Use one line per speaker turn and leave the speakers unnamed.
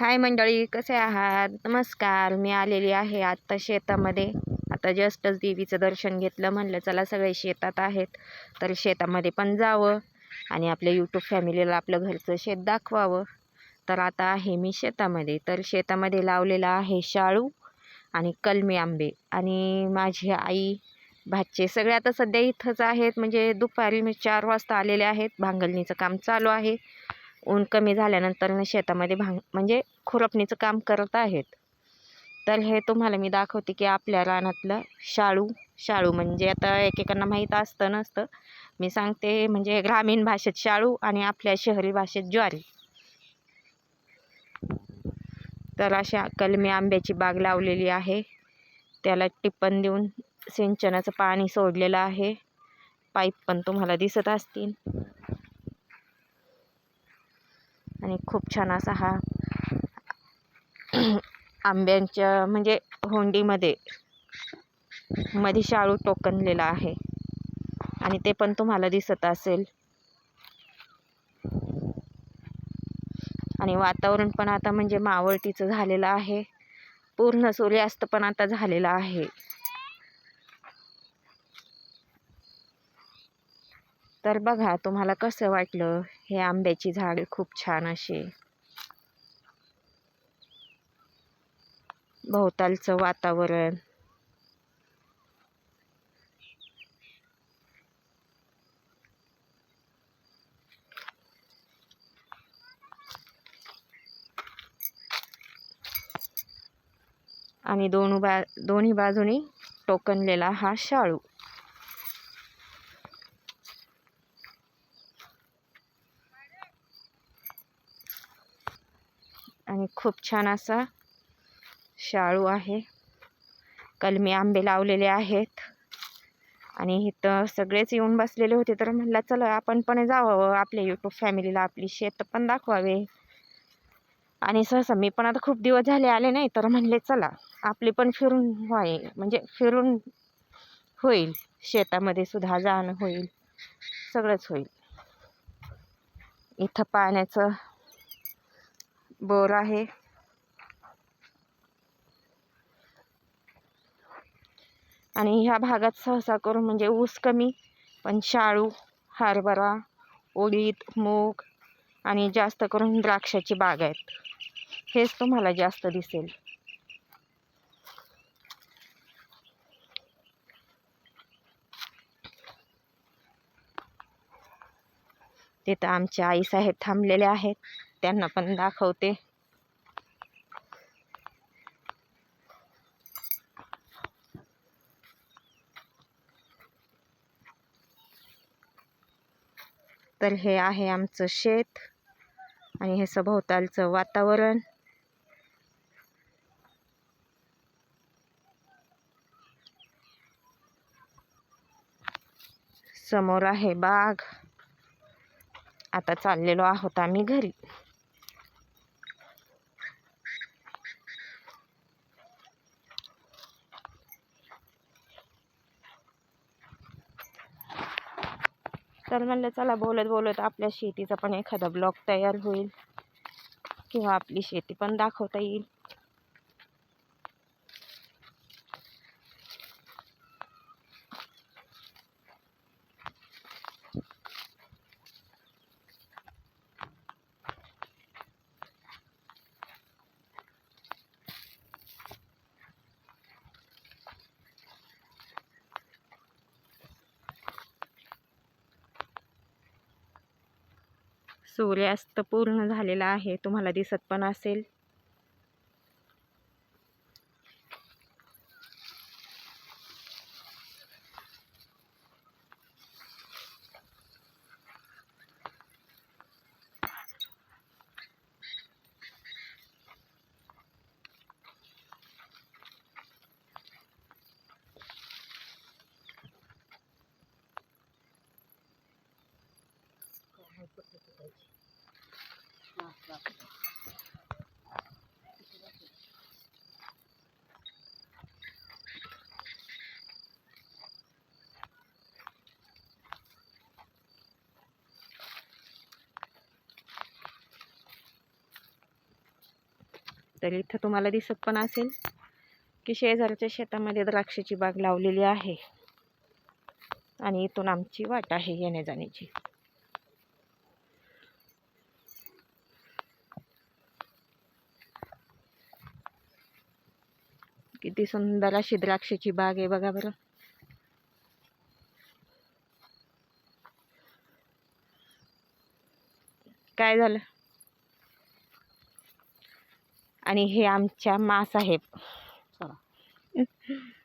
हाय मंडळी कसे आहात? नमस्कार मी आलेली आहे आत्ता शेतामध्ये. आता जस्टच देवीचं दर्शन घेतलं म्हणलं चला सगळे शेतात आहेत तर शेतामध्ये पण जावं आणि आपल्या यूट्यूब फॅमिलीला आपलं घरचं शेत दाखवावं. तर आता आहे मी शेतामध्ये. तर शेतामध्ये लावलेला आहे शाळू आणि कलमी आंबे आणि माझी आई भाचे सगळे आता सध्या इथंच आहेत. म्हणजे दुपारी मी चार वाजता आलेले आहेत. भांगलणीचं काम चालू आहे. ऊन कमी झाल्यानंतर शेतामध्ये भांग म्हणजे खुरपणीचं काम करत आहेत. तर हे तुम्हाला मी दाखवते की आपल्या रानातलं शाळू शाळू म्हणजे आता एकेकांना माहीत असतं नसतं. मी सांगते म्हणजे ग्रामीण भाषेत शाळू आणि आपल्या शहरी भाषेत ज्वारी. तर अशा कलमी आंब्याची बाग लावलेली आहे. त्याला टिप्पण देऊन सिंचनाचं पाणी सोडलेलं आहे. पाईप पण तुम्हाला दिसत असतील. आणि खूप छान असा हा आंब्यांच्या म्हणजे होंडीमध्ये मध्ये शाळू टोकनलेला आहे. आणि ते पण तुम्हाला दिसत असेल. आणि वातावरण पण आता म्हणजे मावळतीचं झालेलं आहे. पूर्ण सूर्यास्त पण आता झालेला आहे. तर बघा तुम्हाला कसं वाटलं? हे आंब्याची झाड खूप छान असे भोवतालचं वातावरण. आणि दोन बा दोन्ही बाजूनी टोकनलेला हा शाळू. आणि खूप छान असा शाळू आहे. कलमी आंबे लावलेले आहेत. आणि इथं सगळेच येऊन बसलेले होते तर म्हणलं चला आपण पण जावं आपल्या यूट्यूब फॅमिलीला आपली शेत पण दाखवावे. आणि सहसा मी पण आता खूप दिवस झाले आले नाही तर म्हणले चला आपली पण फिरून व्हाय म्हणजे फिरून होईल. शेतामध्ये सुद्धा जाणं होईल. सगळंच होईल. इथं पाण्याचं बोर आहे. आणि ह्या भागात सहसा करून म्हणजे ऊस कमी पण शाळू हरभरा उडीद मूग आणि जास्त करून द्राक्षाची बाग आहेत. हेच तुम्हाला जास्त दिसेल. तिथं आमचे आईसाहेब थांबलेले आहेत. त्यांना पण दाखवते. तर हे आहे आमचं शेत आणि हे सभोवतालचं वातावरण. समोर आहे बाग. आता चाललेलो आहोत आम्ही घरी. तर म्हणलं चला बोलत बोलत आपल्या शेतीचा पण एखादा ब्लॉग तयार होईल किंवा आपली शेती पण दाखवता येईल. सूर्यास्त पूर्ण झालेला आहे. तुम्हाला दिसत पण असेल. तर इथं तुम्हाला दिसत पण असेल की शेजारच्या शेतामध्ये द्राक्षाची बाग लावलेली आहे. आणि इथून आमची वाट आहे येण्या जाण्याची किती सुंदर अशी द्राक्षाची बाग आहे बघा बरं. काय झालं? आणि हे आमच्या मासाहेब